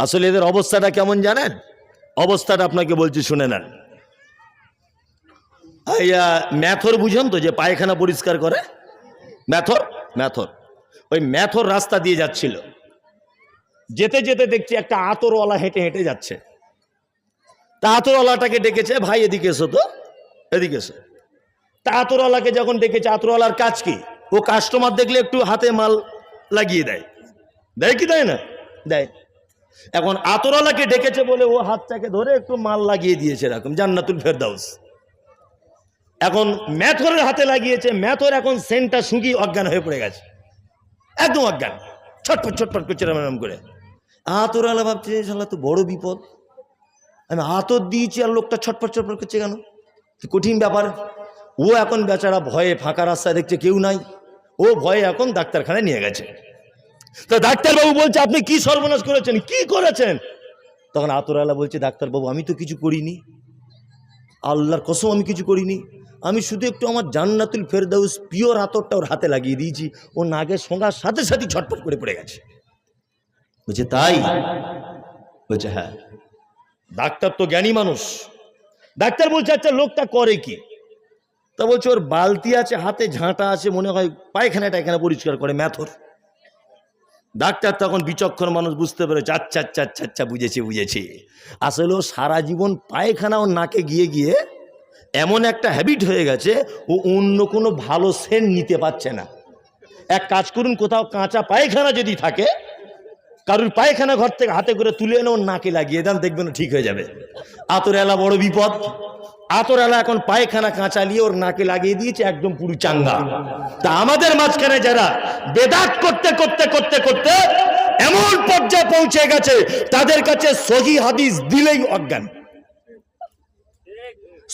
আসলে এদের অবস্থাটা কেমন জানেন? অবস্থাটা আপনাকে বলছি শুনে নেন। আহ, ম্যাথর বুঝেন তো যে পায়খানা পরিষ্কার করে? ম্যাথর? ম্যাথর। ওই ম্যাথর রাস্তা দিয়ে যাচ্ছিল। যেতে যেতে দেখছি একটা আতরওয়ালা হেঁটে হেঁটে যাচ্ছে। তা আতরওয়ালাটাকে ডেকেছে ভাই এদিকে এসো তো। এদিকে এসো। তা আতরওয়ালাকে যখন ডেকেছে আতরওয়ালার কাজ কি? ও কাস্টমার দেখলে একটু হাতে মাল লাগিয়ে দেয়। দেয় কি দেয় না? দেয়। এখন আতরওয়ালাকে ডেকেছে বলে ও হাতটাকে ধরে একটু মাল লাগিয়ে দিয়েছে এরকম, জান্নাতুল ফেরদাউস। এখন ম্যাথরের হাতে লাগিয়েছে, ম্যাথর এখন সেন্টটা শুকিয়ে অজ্ঞান হয়ে পড়ে গেছে। একদম অজ্ঞান। ছটফট ছটফট করছে এরম করে। আতরওয়ালা ভাবছে, শালা তো বড় বিপদ। আমি আতর দিয়েছি আর লোকটা ছটফট ছটফট করছে কেন? কঠিন ব্যাপার। ও এখন বেচারা ভয়ে ফাঁকা রাস্তায় দেখছে কেউ নাই। ও ভয়ে এখন ডাক্তারখানায় নিয়ে গেছে। তো ডাক্তারবাবু বলছে, আপনি কি সর্বনাশ করেছেন? কি করেছেন? তখন আতরওয়ালা বলছে, ডাক্তারবাবু, আমি তো কিছু করিনি। আল্লাহর কসম আমি কিছু করিনি। আমি শুধু একটু আমার জান্নাতুল ফেরদাউস পিওর আতরটা ওর হাতে লাগিয়ে দিয়েছি। ও নাগের সঙ্গার সাথে সাথে ছটফট করে পড়ে গেছে। বলছে, তাই? বলছে হ্যাঁ। ডাক্তার তো জ্ঞানী মানুষ। ডাক্তার বলছে আচ্ছা লোকটা করে কি? তা বলছে, ওর বালতি আছে, হাতে ঝাঁটা আছে, মনে হয় পায়খানা টায়খানা পরিষ্কার করে, ম্যাথর। ডাক্তার তখন বিচক্ষণ মানুষ বুঝতে পেরেছে আচ্ছা আচ্ছা আচ্ছা আচ্ছা বুঝেছি বুঝেছি। আসলে ও সারা জীবন পায়খানা ও নাকে গিয়ে গিয়ে এমন একটা হ্যাবিট হয়ে গেছে, ও অন্য কোনো ভালো সেন্ট নিতে পারছে না। এক কাজ করুন, কোথাও কাঁচা পায়খানা যদি থাকে, কারুর পায়খানা ঘর থেকে হাতে করে তুলে এনে ওর নাকে লাগিয়ে দেন, দেখবেন ঠিক হয়ে যাবে। আতর এলা বড় বিপদ। আতর এলা এখন পায়খানা কাঁচা নিয়ে ওর নাকে লাগিয়ে দিয়েছে, একদম পুরো চাঙ্গা। তা আমাদের মাঝখানে যারা বেদাত করতে করতে করতে করতে এমন পর্যায়ে পৌঁছে গেছে, তাদের কাছে সহি হাদিস দিলেই অজ্ঞান।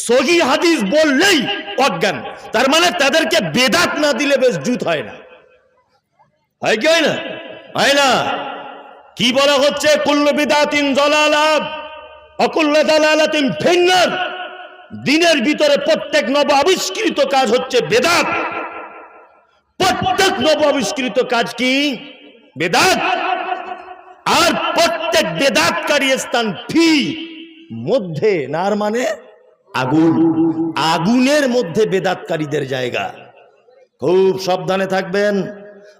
সহি হাদিস বললেই অজ্ঞান। তার মানে তাদেরকে বেদাত না দিলে বেশ জুত হয় না। হয় কি হয় না? হয় না। কি বলা হচ্ছে? কুল্লু বিদাতিন জলালাব অকুল্ল দালালাতিন ফিন্নার। দিনের ভিতরে প্রত্যেক নব আবিষ্কৃত কাজ হচ্ছে বেদাত। প্রত্যেক নব আবিষ্কৃত কাজ কি? বেদাত। আর প্রত্যেক বেদাতকারী স্থান ফি, মধ্যে নার মানে আগুন। আগুনের মধ্যে বেদাতকারীদের জায়গা। খুব সাবধানে থাকবেন।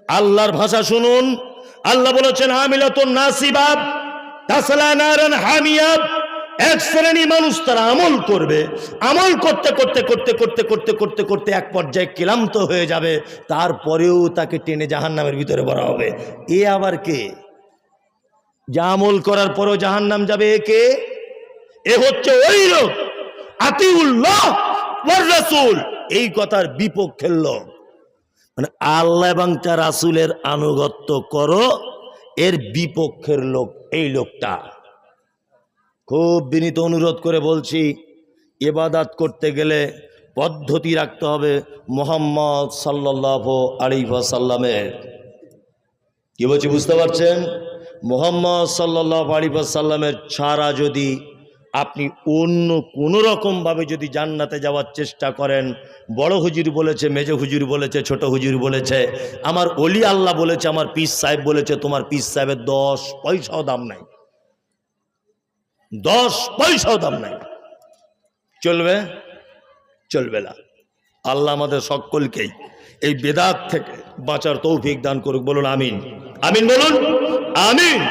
আল্লাহর ভাষা শুনুন। আল্লাহ বলেছেন আমিলাতুন নাসিবাব, তাসলা নারান হামিয়াব। এক শ্রেণি মানুষ তারা আমল করবে। আমল করতে করতে করতে করতে করতে করতে করতে এক পর্যায়ে ক্লান্ত হয়ে যাবে। তারপরেও তাকে টেনে জাহান্নামের ভিতরে ভরা হবে। এ আবার কে? যা আমল করার পরও জাহান্নাম যাবে এ কে? এ হচ্ছে ওই লোক, আতিউল্লাহ ওয়ার রাসূল। এই কথার বিপক্ষের লোক। মানে আল্লাহ এবং তার রাসুলের আনুগত্য করো, এর বিপক্ষের লোক এই লোকটা। খুব বিনীত অনুরোধ করে বলছি এবাদাত করতে গেলে পদ্ধতি রাখতে হবে মোহাম্মদ সাল্লাহ আলিফাসাল্লামের কি বলছি, বুঝতে পারছেন? মোহাম্মদ সাল্লাহ আলিফাসাল্লামের ছাড়া যদি আপনি অন্য কোনো রকমভাবে যদি জান্নাতে যাওয়ার চেষ্টা করেন, বড় হুজুর বলেছে, মেজ হুজুর বলেছে, ছোট হুজুর বলেছে, আমার অলি আল্লাহ বলেছে, আমার পিস সাহেব বলেছে, তোমার পিস সাহেবের দশ পয়সাও দাম নাই। দশ পয়সাও দাম নাই। চলবে? চলবে না। আল্লাহ আমাদের সকলকেই এই বেদাত থেকে বাঁচার তৌফিক দান করুক। বলুন, আমিন। আমিন বলুন, আমিন।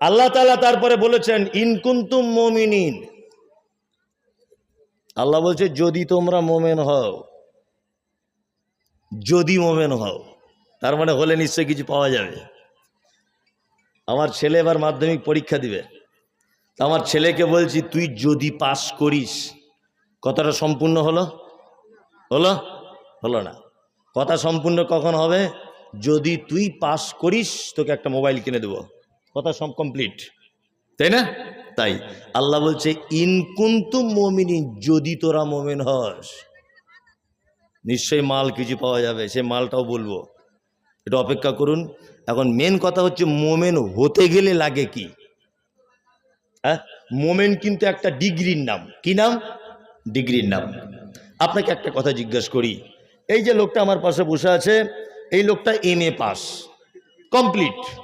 আল্লাহ তালা তারপরে বলেছেন ইনকুন্তুম মমিনিন। আল্লাহ বলছে, যদি তোমরা মোমেন হও, যদি মোমেন হও, তার মানে হলে নিশ্চয়ই কিছু পাওয়া যাবে। আমার ছেলে এবার মাধ্যমিক পরীক্ষা দিবে। তা আমার ছেলেকে বলছি, তুই যদি পাস করিস। কথাটা সম্পূর্ণ হলো? হলো? হলো না। কথা সম্পূর্ণ কখন হবে? যদি তুই পাস করিস, তোকে একটা মোবাইল কিনে দেবো। কথা সব কমপ্লিট। তাই না? তাই। আল্লাহ বলছে ইনকুন্তু মমিনী যদি তোরা মোমেন হস, নিশ্চয়ই মাল কিছু পাওয়া যাবে। সে মালটাও বলব। এটা অপেক্ষা করুন। এখন মেন কথা হচ্ছে মোমেন হতে গেলে লাগে কি? হ্যাঁ? মোমেন কিন্তু একটা ডিগ্রির নাম। কি নাম? ডিগ্রির নাম। আপনাকে একটা কথা জিজ্ঞাসা করি। এই যে লোকটা আমার পাশে বসে আছে, এই লোকটা এম এ পাস। কমপ্লিট।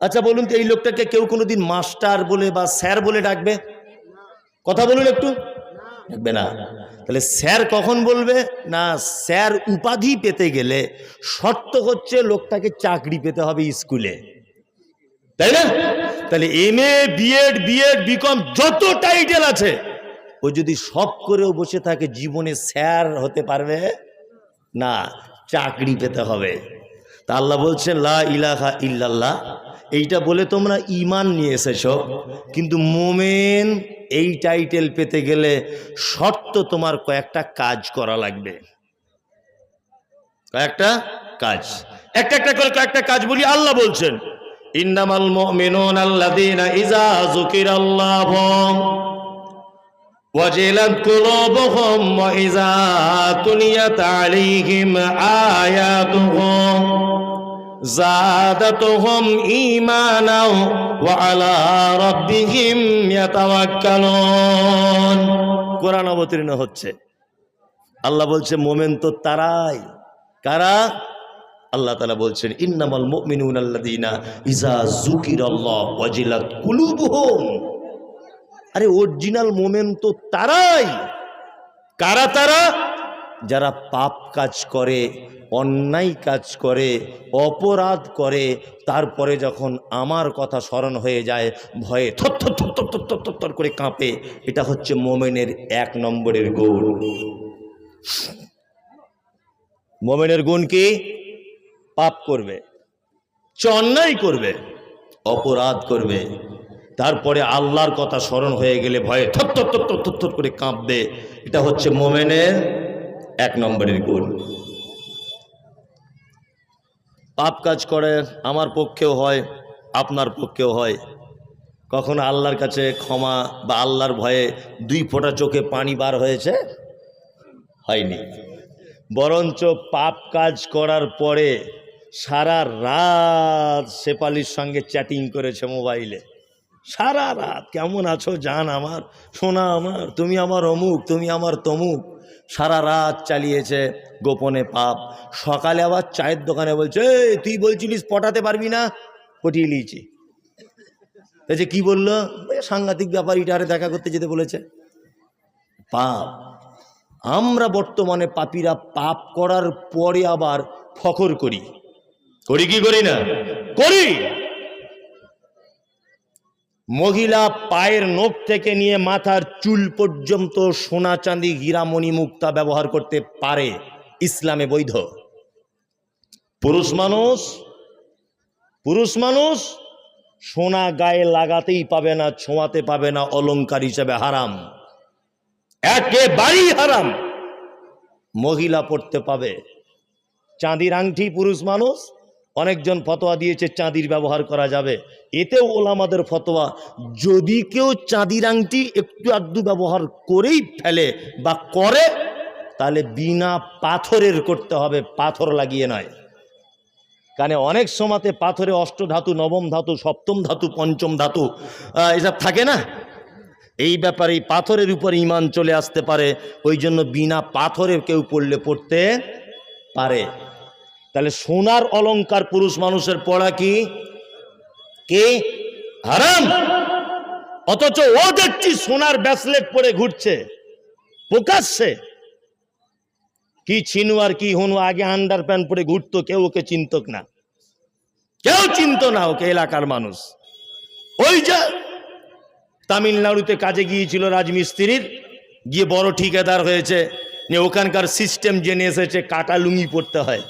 আচ্ছা বলুন তো এই লোকটাকে কেউ কোনোদিন মাস্টার বলে বা স্যার বলে ডাকবে? কথা বলুন একটু। ডাকবে না। তাহলে স্যার কখন বলবে? না, স্যার উপাধি পেতে গেলে শর্ত হচ্ছে লোকটাকে চাকরি পেতে হবে স্কুলে। তাই না? তাহলে M A B Ed B Ed, B Com যত টাইটেল আছে, ও যদি সব করেও বসে থাকে, জীবনে স্যার হতে পারবে? না, চাকরি পেতে হবে। তা আল্লাহ বলছেন, লা ইলাহা ইল্লাল্লাহ। এইটা বলে তোমরা ইমান নিয়ে এসেছ। কিন্তু মোমেন এই টাইটেল পেতে গেলে শর্ত তোমার কয়েকটা কাজ করা লাগবে। কয়েকটা কাজ। একটা একটা করে কয়েকটা কাজ বলি, আল্লাহ বলছেন, ইন্নামাল মুমিনুন আল্লাযীনা ইযা যুকিরাল্লাহু। وجلت قلوبهم وإذا تليت عليهم آياته زادتهم إيمانا وعلى ربهم يتوكلون কোরআন অবতীর্ণ হচ্ছে আল্লাহ বলছে মোমেন তো তারাই কারা আল্লাহ তালা বলছেন ইন্নামাল মুমিনুন আল্লাযীনা ইযা যুকিরাল্লাহ ওয়াজিলাত কুলুবুহুম আরে অরিজিনাল মোমেন তো তারাই। কারা তারা? যারা পাপ কাজ করে, অন্যায় কাজ করে, অপরাধ করে, তারপরে যখন আমার কথা স্মরণ হয়ে যায়, ভয়ে থর থর করে কাঁপে। এটা হচ্ছে মোমেনের এক নম্বরের গুণ। মোমেনের গুণ কি? পাপ করবে চ অন্যায় করবে, অপরাধ করবে। তারপরে আল্লাহর কথা স্মরণ হয়ে গেলে ভয়ে থর থর থর করে কাঁপবে। এটা হচ্ছে মোমেনের এক নম্বরের গুণ। পাপ কাজ করে, আমার পক্ষেও হয়, আপনার পক্ষেও হয়। কখনো আল্লাহর কাছে ক্ষমা বা আল্লাহর ভয়ে দুই ফোঁটা চোখে পানি বার হয়েছে? হয়নি। বরঞ্চ পাপ কাজ করার পরে সারা রাত শেপালির সঙ্গে চ্যাটিং করেছে মোবাইলে। সারা রাত কেমন আছো জান আমার? সোনা আমার, তুমি আমার অমুক, তুমি আমার তমুক। সারা রাত চালিয়েছে গোপনে পাপ। সকালে আবার চায়ের দোকানে বলছে তুই বলছিলিস পটাতে পারবি না? পটিয়ে নিয়েছি। যে কি বলল? "ওই সাংঘাতিক ব্যাপার ইটারে দেখা করতে যেতে বলেছে। পাপ। আমরা বর্তমানে পাপীরা পাপ করার পরে আবার ফখর করি। করি কি করি না? করি! মহিলা পায়ের নোখ থেকে নিয়ে মাথার চুল পর্যন্ত সোনা চাঁদি হীরামণি মুক্তা ব্যবহার করতে পারে ইসলামে বৈধ। পুরুষ মানুষ পুরুষ মানুষ সোনা গায়ে লাগাতেই পাবে না, ছোঁয়াতে পাবে না, অলংকার হিসেবে হারাম। একেবারেই হারাম। মহিলা পড়তে পাবে। চাঁদির আংটি পুরুষ মানুষ অনেকজন ফতোয়া দিয়েছে, চাঁদির ব্যবহার করা যাবে। এতেও ওলামাদের ফতোয়া, যদি কেউ চাঁদির আংটি একটু আধটু ব্যবহার করেই ফেলে বা করে, তাহলে বিনা পাথরের করতে হবে, পাথর লাগিয়ে নয়। কারণ অনেক সময়তে পাথরে অষ্টধাতু, নবম ধাতু, সপ্তম ধাতু, পঞ্চম ধাতু এসব থাকে না? এই ব্যাপারে পাথরের উপর ইমান চলে আসতে পারে, ওই জন্য বিনা পাথরের কেউ পড়লে পড়তে পারে। তাহলে সোনার অলংকার পুরুষ মানুষের পড়া কি? কে? হারাম! অথচ ও দেখছি সোনার ব্যাসলেট পরে ঘুরছে। প্রকাশ্যে। কি ছিনু আর কি হনু আগে আন্ডার প্যান্ট পরে ঘুরতো, কেউ ওকে চিন্তক না। কেউ চিনত না ওকে এলাকার মানুষ। ওই যে তামিলনাড়ুতে কাজে গিয়েছিল রাজমিস্ত্রির, গিয়ে বড় ঠিকাদার হয়েছে। ওখানকার সিস্টেম জেনে এসেছে, কাটা লুঙ্গি পড়তে হয়।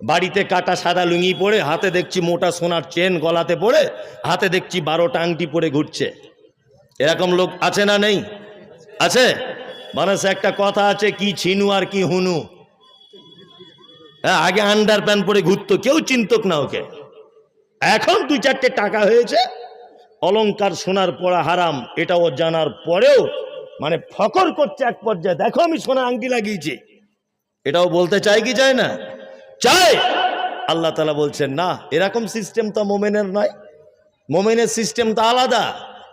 বাড়িতে কাটা সাদা লুঙ্গি পরে, হাতে দেখছি মোটা সোনার চেন গলাতে পড়ে হাতে দেখছি বারোটা আংটি পরে ঘুরছে। এরকম লোক আছে না নেই? আছে? মানুষ, একটা কথা আছে, কি ছিনু আর কি হুনু। হ্যাঁ আগে আন্ডার প্যান্ট পরে ঘুরতো, কেউ চিন্তক না ওকে। এখন দুই চারটে টাকা হয়েছে, অলংকার সোনার পড়া হারাম, এটাও জানার পরেও মানে ফকর করছে এক পর্যায়ে, দেখো আমি সোনা আংটি লাগিয়েছি। এটাও বলতে চাই কি চায় না? চাই। আল্লাহ তালা বলছেন, না, এরকম সিস্টেম তো মোমেনের নয়। মোমেনের সিস্টেম তো আলাদা।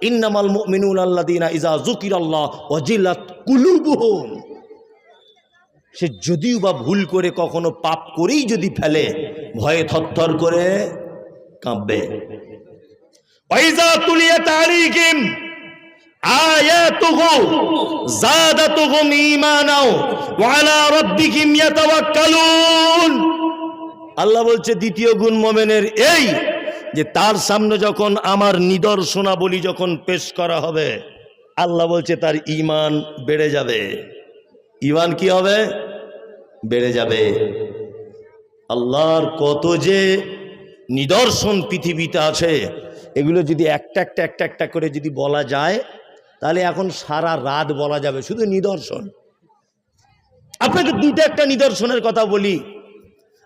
ইন্নামাল মুমিনুন আল্লাযীনা ইযা যুকিরাল্লাহ ওয়াজিলাত কুলুবুহুম। সে যদিও বা ভুল করে কখনো পাপ করেই যদি ফেলে, ভয়ে থরথর করে কাঁপবে। পয়জা তুলিয়ে তারিকিম আল্লাহ বলছে, দ্বিতীয় গুণ মোমেনের এই যে তার সামনে যখন আমার নিদর্শনাবলী যখন পেশ করা হবে, আল্লাহ বলছে, তার ইমান বেড়ে যাবে। ইমান কি হবে? বেড়ে যাবে। আল্লাহর কত যে নিদর্শন পৃথিবীতে আছে, এগুলো যদি একটা একটা একটা একটা করে যদি বলা যায় তাহলে এখন সারা রাত বলা যাবে, শুধু নিদর্শন। আপনাকে দুটো একটা নিদর্শনের কথা বলি।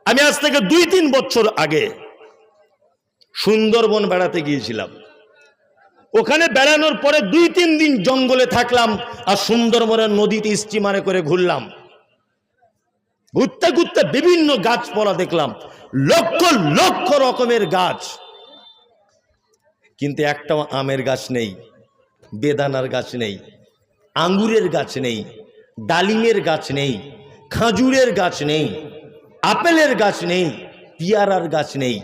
আমি আজ থেকে দুই তিন বছর আগে সুন্দরবন বেড়াতে গিয়েছিলাম। ওখানে বেড়ানোর পরে দুই তিন দিন জঙ্গলে থাকলাম আর সুন্দরবনের নদীতে স্টিমারে করে ঘুরলাম। ঘুরতে ঘুরতে বিভিন্ন গাছপালা দেখলাম, লক্ষ লক্ষ রকমের গাছ। কিন্তু একটাও আমের গাছ নেই। বেদানার গাছ নেই, আঙ্গুরের গাছ নেই, ডালিমের গাছ নেই, খাজুরের গাছ নেই, আপেলের গাছ নেই, পিয়ারার গাছ নেই।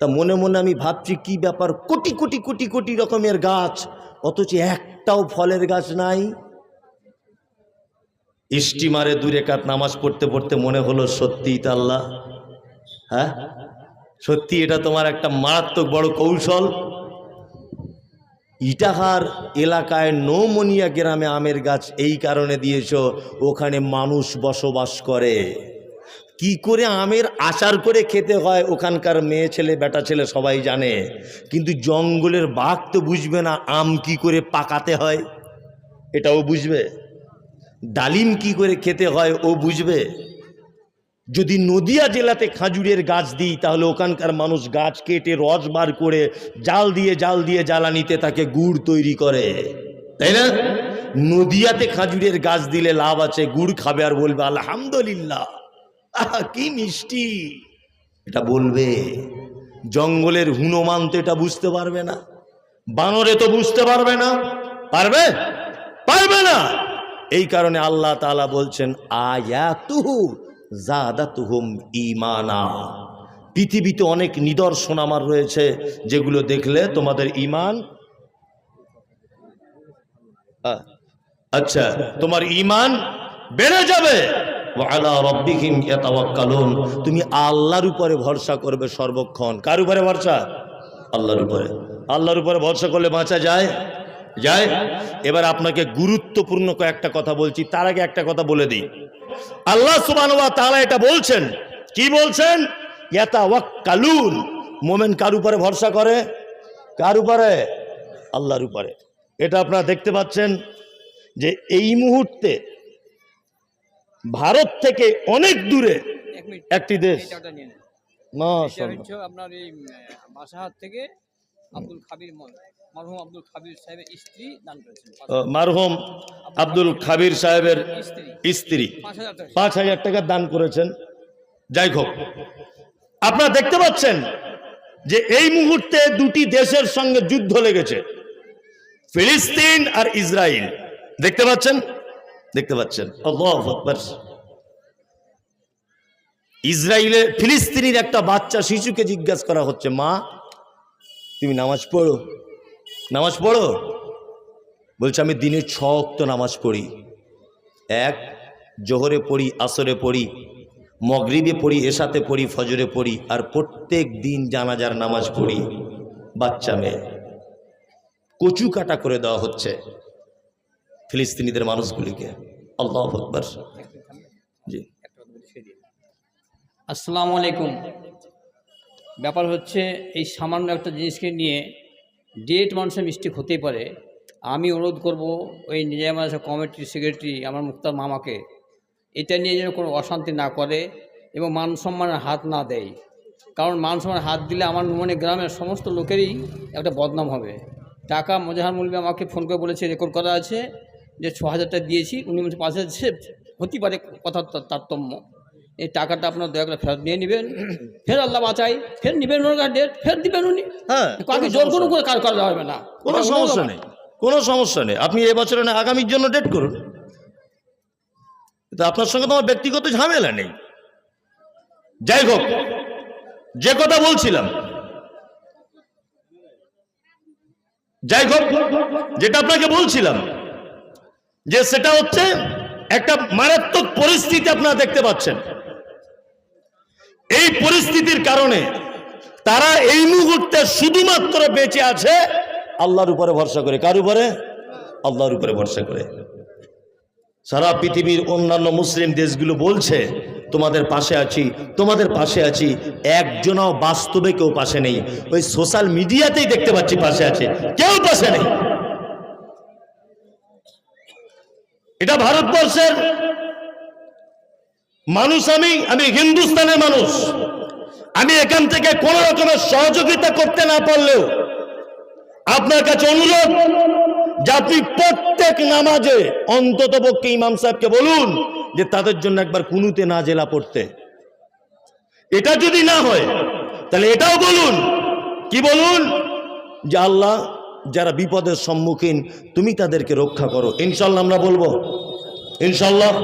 তা মনে মনে আমি ভাবছি, কি ব্যাপার? কোটি কোটি কোটি কোটি রকমের গাছ, অথচ একটাও ফলের গাছ নাই। স্টিমারে দূরে কাত নামাজ পড়তে পড়তে মনে হলো, সত্যিই তাল্লা হ্যাঁ? সত্যি এটা তোমার একটা মারাত্মক বড় কৌশল। ইটাহার এলাকায় নৌমনিয়া গ্রামে আমের গাছ এই কারণে দিয়েছ, ওখানে মানুষ বসবাস করে। কি করে আমের আচার করে খেতে হয়, ওখানকার মেয়ে ছেলে, বেটা ছেলে সবাই জানে। কিন্তু জঙ্গলের বাঘ তো বুঝবে না, আম কি করে পাকাতে হয়, এটাও বুঝবে। ডালিম কি করে খেতে হয়, ও বুঝবে। যদি নদিয়া জেলাতে খাজুরের গাছ দিই, তাহলে ওখানকার মানুষ গাছ কেটে রস বার করে জাল দিয়ে জাল দিয়ে জ্বালানিতে তাকে গুড় তৈরি করে। তাই না? নদিয়াতে খাজুরের গাছ দিলে লাভ আছে, গুড় খাবে আর বলবে, আলহামদুলিল্লাহ। কি মিষ্টি। এটা বলবে। জঙ্গলের হুনমান তো এটা বুঝতে পারবে না। বানরে তো বুঝতে পারবে না। পারবে? পারবে না। এই কারণে আল্লাহ তাআলা বলছেন, আয়াতুহু জাদাতুহুম ইমানা পৃথিবীতে অনেক নিদর্শন আমার রয়েছে, যেগুলো দেখলে তোমাদের ইমান আচ্ছা তোমার ইমান বেড়ে যাবে। তুমি আল্লাহর উপরে ভরসা করবে সর্বক্ষণ। কার উপরে ভরসা? আল্লাহর উপরে। আল্লাহর উপরে ভরসা করলে বাঁচা যায়? যায়। এবার আপনাকে গুরুত্বপূর্ণ কয়েকটা কথা বলছি তার আগে একটা কথা বলে দিই। আল্লাহ সুবহানাহু ওয়া এটা বলছেন। কি বলছেন? মোমেন কার উপরে ভরসা করে? কার উপরে? আল্লাহর উপরে। এটা আপনারা দেখতে পাচ্ছেন যে এই মুহূর্তে ভারত থেকে অনেক দূরে একটি দেশ। আপনার এই থেকে আব্দুল খাবির ম- মরহুম আব্দুল খাবির সাহেবের স্ত্রী দান করেছেন। পাঁচ- মারহুম আব্দুল খাবির সাহেবের স্ত্রী। স্ত্রী। পাঁচ হাজার টাকা। দান করেছেন। যাই হোক আপনারা দেখতে পাচ্ছেন যে এই মুহূর্তে দুটি দেশের সঙ্গে যুদ্ধ লেগেছে। ফিলিস্তিন আর ইসরায়েল দেখতে পাচ্ছেন? দেখতে পাচ্ছেন। আল্লাহু আকবার। ইসরায়েলে ফিলিস্তিনির একটা বাচ্চা শিশুকে জিজ্ঞাসা করা হচ্ছে মা তুমি নামাজ পড়ো? নামাজ পড়ো? বলছে, আমি দিনে ছ অক্ত নামাজ পড়ি। এক, জোহরে পড়ি, আসরে পড়ি, মগরিবে পড়ি এসাতে পড়ি, ফজরে পড়ি, আর প্রত্যেক দিন জানাজার নামাজ পড়ি। বাচ্চা মেয়ে। কচু কাটা করে দেওয়া হচ্ছে ফিলিস্তিনিদের মানুষগুলিকে। আল্লাহ আকবর। জি। আসসালামু আলাইকুম। ব্যাপার হচ্ছে, এই সামান্য একটা জিনিসকে নিয়ে ডেট মানুষের মিস্টেক হতেই পারে। আমি অনুরোধ করব ওই নিজামাজ কমিটির সেক্রেটারি আমার মুক্তার মামাকে, এটা নিয়ে যেন কোনো অশান্তি না করে এবং মান সম্মানের হাত না দেয়। কারণ মান সম্মানের হাত দিলে আমার মনে গ্রামের সমস্ত লোকেরই একটা বদনাম হবে। টাকা মজাহার মুলবি আমাকে ফোন করে বলেছে রেকর্ড করা আছে যে ছ হাজারটা দিয়েছি, উনি বলছে পাঁচ হাজার সে হতেই পারে কথার তা- তারতম্য। এই টাকাটা আপনার দয়া করে ফেরত নিয়ে নেবেন। ফের আল্লাহ বাঁচাই ফের নেবেন ওনার ডেট ফের দিবেন উনি। হ্যাঁ কাউকে জোর কোনো করে কাজ করা যাবে না। কোনো সমস্যা নেই কোনো সমস্যা নেই। আপনি এবছরে না আগামীর জন্য ডেট করুন। তো আপনার সঙ্গে তোমার ব্যক্তিগত ঝামেলা নেই। যাই হোক যে কথা বলছিলাম যাই হোক যেটা আপনাকে বলছিলাম যে সেটা হচ্ছে একটা মারাত্মক পরিস্থিতি আপনারা দেখতে পাচ্ছেন। এই পরিস্থিতির কারণে তারা এই মুহূর্তে শুধুমাত্র বেঁচে আছে আল্লাহর উপরে ভরসা করে। কার উপরে? আল্লাহর উপরে ভরসা করে। সারা পৃথিবীর অন্যান্য মুসলিম দেশগুলো বলছে, তোমাদের পাশে আছি, তোমাদের পাশে আছি। একজনও বাস্তবে কেউ পাশে নেই। ওই সোশ্যাল মিডিয়াতেই দেখতে পাচ্ছি পাশে আছে। কেউ পাশে নেই। এটা ভারতবর্ষের মানুষ আমি আমি হিন্দুস্তানের মানুষ। আমি এখান থেকে কোন রকমের সহযোগিতা করতে না পারলেও আপনার কাছে অনুরোধ যে আপনি প্রত্যেক নামাজে অন্তত পক্ষে ইমাম সাহেবকে বলুন যে তাদের জন্য একবার কুনুতে না জেলা পড়তে। এটা যদি না হয়, তাহলে এটাও বলুন। কি বলুন? যে আল্লাহ যারা বিপদের সম্মুখীন, তুমি তাদেরকে রক্ষা করো। ইনশাল্লাহ আমরা বলব। ইনশাল্লাহ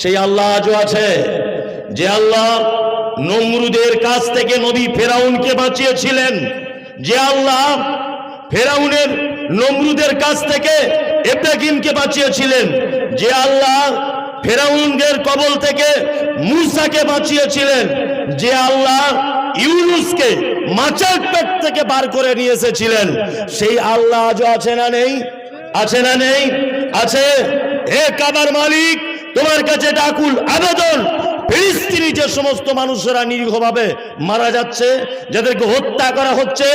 সেই আল্লাহ আজও আছে, যে আল্লাহ নমরুদের কাছ থেকে নবী ফেরাউনকে বাঁচিয়েছিলেন, যে আল্লাহ ফেরাউনের নমরুদের কাছ থেকে ইব্রাহিমকে বাঁচিয়েছিলেন, যে আল্লাহ ফেরাউনদের কবল থেকে মুসাকে বাঁচিয়েছিলেন, যে আল্লাহ ইউনুসকে মাচার পেট থেকে বার করে নিয়ে এসেছিলেন, সেই আল্লাহ আজও আছে না নেই? আছে না নেই? আছে? হে কাবার মালিক তোমার কাছে ডাকুল আবেদন। ফিলিস্তিনি যে সমস্ত মানুষেরা নিরীহভাবে মারা যাচ্ছে, যাদেরকে হত্যা করা হচ্ছে,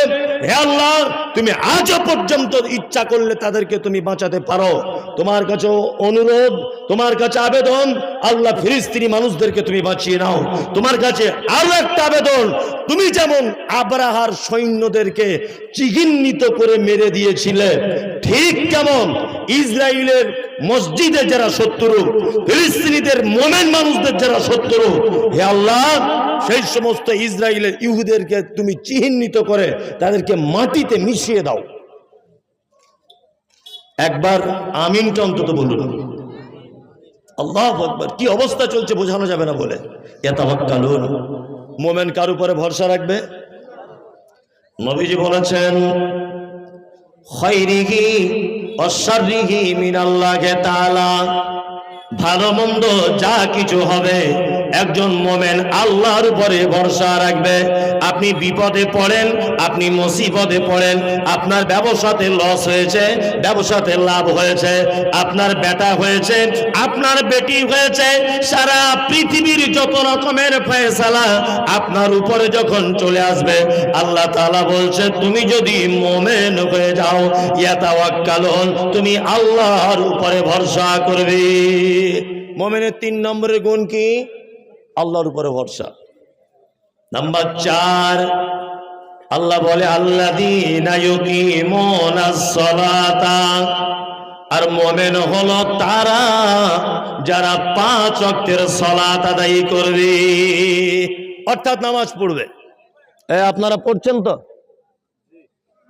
হে আল্লাহ, তুমি আজও পর্যন্ত ইচ্ছা করলে তাদেরকে তুমি বাঁচাতে পারো। তোমার কাছে অনুরোধ, তোমার কাছে আবেদন, আল্লাহ ফিলিস্তিনি মানুষদেরকে তুমি বাঁচিয়ে নাও। তোমার কাছে আরও একটা আবেদন, তুমি যেমন আবরাহার সৈন্যদেরকে চিহ্নিত করে মেরে দিয়েছিলে, ঠিক কেমন ইসরায়েলের মসজিদে যারা শত্রু, ফিলিস্তিনিদের মোমেন মানুষদের যারা শত্রু, হে আল্লাহ, সেই সমস্ত ইসরায়েলের ইহুদেরকে তুমি চিহ্নিত করে তাদেরকে মাটিতে মিশিয়ে দাও। একবার আমিনটা অন্তত বলুন। আল্লাহ আকবার, কি অবস্থা চলছে বোঝানো যাবে না বলে। এতাবাক্কালুন মোমেন কার উপরে ভরসা রাখবে? নবীজি বলেছেন খৈরিহি অশ্বারিহি মিনাল্লাহে তাআলা। ভালো মন্দ যা কিছু হবে একজন মোমেন আল্লাহর উপরে ভরসা রাখবে। আপনি বিপদে পড়েন, আপনি মুসিবতে পড়েন, আপনার ব্যবসাতে লস হয়েছে, ব্যবসাতে লাভ হয়েছে, আপনার বেটা হয়েছে, আপনার বেটি হয়েছে, সারা পৃথিবীর যত রকমের ফয়সালা আপনার উপরে যখন চলে আসবে, আল্লাহ তাআলা বলছে, তুমি যদি মোমেন হয়ে যাও, ইয়াতাওয়াক্কালুন, তুমি আল্লাহর উপরে ভরসা করবে। মোমেনের তিন নম্বরের গুণ কি? আল্লাহর উপরে ভরসা। নাম্বার চার, আল্লাহ বলে আল্লাহ আর মোমেন হলো তারা যারা পাঁচ অক্টের সলাত আদায় করবে। অর্থাৎ নামাজ পড়বে। আপনারা পড়ছেন তো?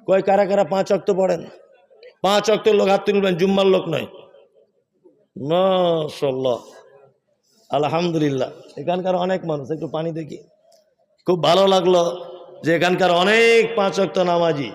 কয়, কারা কারা পাঁচ অক্ট পড়েন? পাঁচ অক্টের লোক হাত তুলবেন, জুম্মার লোক নয়। মাশাল্লাহ আলহামদুলিল্লাহ। এখানকার অনেক মানুষ, একটু পানি দেখি। খুব ভালো লাগল যে এখানকার অনেক পাঁচ অক্ত নামাজি।